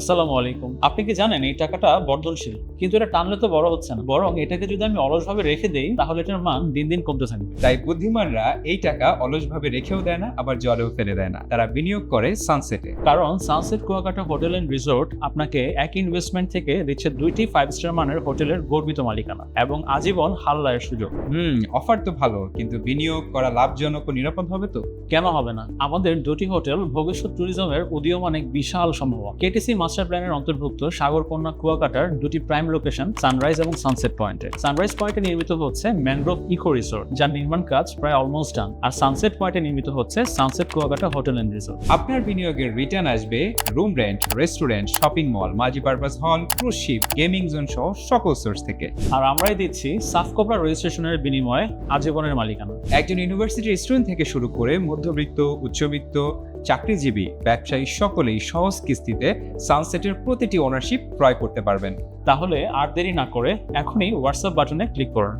আসসালামু আলাইকুম। আপনি কি জানেন এই টাকাটা বর্ধনশীল? কিন্তু এটা টানলে তো বড় হচ্ছে না। বরং এটাকে যদি আমি অলসভাবে রেখে দেই তাহলে এটার মান দিন দিন কমতে থাকবে তাই বুদ্ধিমানরা এই টাকা অলসভাবে রেখেও দেয় না আবার জলেও ফেলে দেয় না। তারা বিনিয়োগ করে সানসেটে। কারণ sunset Kuakata hotel and resort আপনাকে এক ইনভেস্টমেন্ট থেকে দিচ্ছে দুইটি ফাইভ স্টার মানের হোটেলের গর্বিত মালিকানা এবং আজীবন হাল্লায়ের সুযোগ। হুম অফার তো ভালো কিন্তু বিনিয়োগ করা লাভজনক ও নিরাপদ হবে তো? কেন হবে না? আমাদের দুটি হোটেল ভবিষ্যৎ ট্যুরিজমের উদীয়মান এক বিশাল সম্ভাবনা। কেটিসি মাস্টার প্ল্যানের অন্তর্ভুক্ত সাগরকন্যা কুয়াকাটার দুটি প্রাইম লোকেশন সানরাইজ এবং সানসেট পয়েন্টে সানরাইজ পয়েন্টে নির্মিত হচ্ছে ম্যানগ্রোভ ইকো রিসোর্ট যার নির্মাণ কাজ প্রায় অলমোস্ট ডান আর সানসেট পয়েন্টে নির্মিত হচ্ছে sunset Kuakata hotel and resort. আপনার বিনিয়োগের রিটার্ন আসবে room rent restaurant shopping mall multipurpose hall cruise ship gaming zone সহ সকল সোর্স থেকে। আর আমরাই দিচ্ছি সাফকোপরা রেজিস্ট্রেশনের বিনিময়ে আজীবনের মালিকানা। একজন ইউনিভার্সিটির স্টুডেন্ট থেকে শুরু করে মধ্যবিত্ত উচ্চবিত্ত চাকরিজীবী, ব্যবসায়ী সকলেই সহজ কিস্তিতে সানসেটের প্রতিটি ওনারশিপ ক্রয় করতে পারবেন। তাহলে আর দেরি না করে এখনই হোয়াটসঅ্যাপ বাটনে ক্লিক করুন।